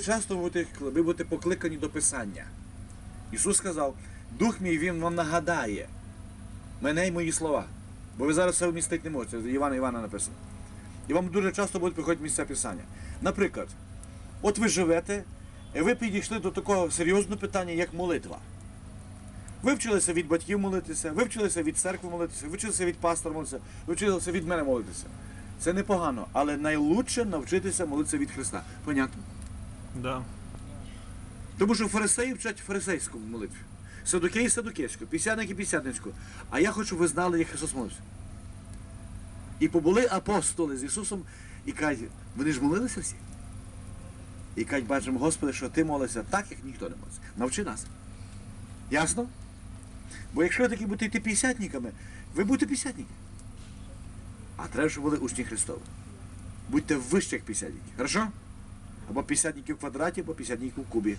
Часто ви будете, будете покликані до Писання. Ісус сказав, Дух мій Він вам нагадає мене й мої слова. Бо ви зараз це вмістити не можете. Івана Івана написано. І вам дуже часто будуть приходити місця Писання. Наприклад, от ви живете, і ви підійшли до такого серйозного питання, як молитва. Ви вчилися від батьків молитися, ви вчилися від церкви молитися, ви від пастора молитися, ви вчилися від мене молитися. Це непогано, але найлучше навчитися молитися від Христа. Понятно? Да. Тому що фарисеї вчать фарисейську молитву. Садукеї садукейську, пісятники пісятницьку. А я хочу, щоб ви знали, як Ісус молився. І побули апостоли з Ісусом і кажуть, вони ж молилися всі. І кажуть, бачимо, Господи, що ти молишся так, як ніхто не молиться. Навчи нас. Ясно? Бо якщо ви такі будете пісятниками, ви будете пісятники. А треба, щоб були учні Христові. Будьте вище, як пісятники. Хорошо? Або пісятники в квадраті, або пісятники в кубі.